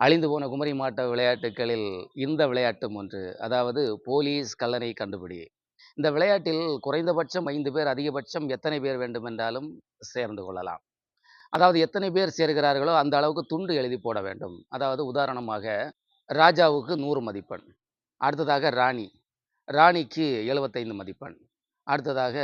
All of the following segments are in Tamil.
அழிந்து போன குமரி மாவட்ட விளையாட்டுகளில் இந்த விளையாட்டும் ஒன்று. அதாவது போலீஸ் கல்லணை கண்டுபிடி. இந்த விளையாட்டில் குறைந்தபட்சம் ஐந்து பேர் அதிகபட்சம் எத்தனை பேர் வேண்டுமென்றாலும் சேர்ந்து கொள்ளலாம். அதாவது எத்தனை பேர் சேர்கிறார்களோ அந்த அளவுக்கு துண்டு எழுதி போட வேண்டும். அதாவது உதாரணமாக ராஜாவுக்கு நூறு மதிப்பெண் அடுத்ததாக ராணி ராணிக்கு எழுபத்தைந்து மதிப்பெண் அடுத்ததாக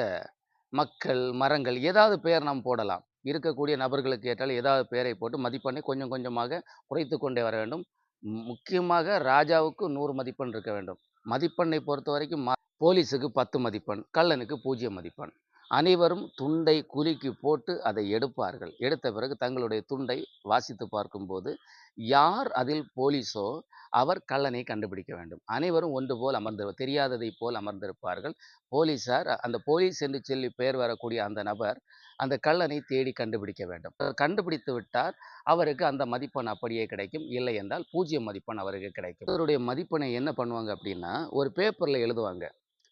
மக்கள் மரங்கள் ஏதாவது பெயர் நாம் போடலாம். இருக்கக்கூடிய நபர்களுக்கு ஏற்றால் ஏதாவது பெயரை போட்டு மதிப்பெண்ணை கொஞ்சம் கொஞ்சமாக குறைத்து கொண்டே வர வேண்டும். முக்கியமாக ராஜாவுக்கு நூறு மதிப்பெண் இருக்க வேண்டும். மதிப்பெண்ணை பொறுத்த வரைக்கும் ம- போலீஸுக்கு பத்து மதிப்பெண் கள்ளனுக்கு பூஜ்ஜியம் மதிப்பெண். அனைவரும் துண்டை குலுக்கி போட்டு அதை எடுப்பார்கள். எடுத்த பிறகு தங்களுடைய துண்டை வாசித்து பார்க்கும்போது யார் அதில் போலீஸோ அவர் கள்ளனை கண்டுபிடிக்க வேண்டும். அனைவரும் ஒன்று போல் அமர்ந்து தெரியாததை போல் அமர்ந்திருப்பார்கள். போலீசார் அந்த போலீஸ் என்று சொல்லி பெயர் வரக்கூடிய அந்த நபர் அந்த கள்ளனை தேடி கண்டுபிடிக்க வேண்டும். கண்டுபிடித்து விட்டார். அவருக்கு அந்த மதிப்பெண் அப்படியே கிடைக்கும். இல்லை என்றால் பூஜ்ஜியம் மதிப்பெண் அவருக்கு கிடைக்கும். இவருடைய மதிப்பெண்ணை என்ன பண்ணுவாங்க அப்படின்னா ஒரு பேப்பரில் எழுதுவாங்க.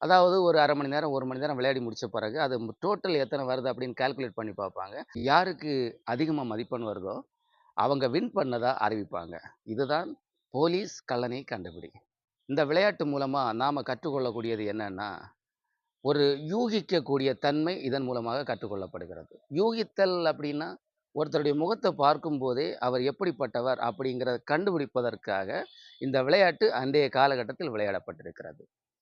அதாவது ஒரு அரை மணி நேரம் ஒரு மணி நேரம் விளையாடி முடித்த பிறகு அது டோட்டல் எத்தனை வருது அப்படின்னு கால்குலேட் பண்ணி பார்ப்பாங்க. யாருக்கு அதிகமாக மதிப்பெண் வருதோ அவங்க வின் பண்ணதாக அறிவிப்பாங்க. இதுதான் போலீஸ் கல்லணை கண்டுபிடி. இந்த விளையாட்டு மூலமாக நாம் கற்றுக்கொள்ளக்கூடியது என்னன்னா ஒரு யூகிக்கக்கூடிய தன்மை இதன் மூலமாக கற்றுக்கொள்ளப்படுகிறது. யூகித்தல் அப்படின்னா ஒருத்தருடைய முகத்தை பார்க்கும்போதே அவர் எப்படிப்பட்டவர் அப்படிங்கிறத கண்டுபிடிப்பதற்காக இந்த விளையாட்டு அன்றைய காலகட்டத்தில் விளையாடப்பட்டிருக்கிறது.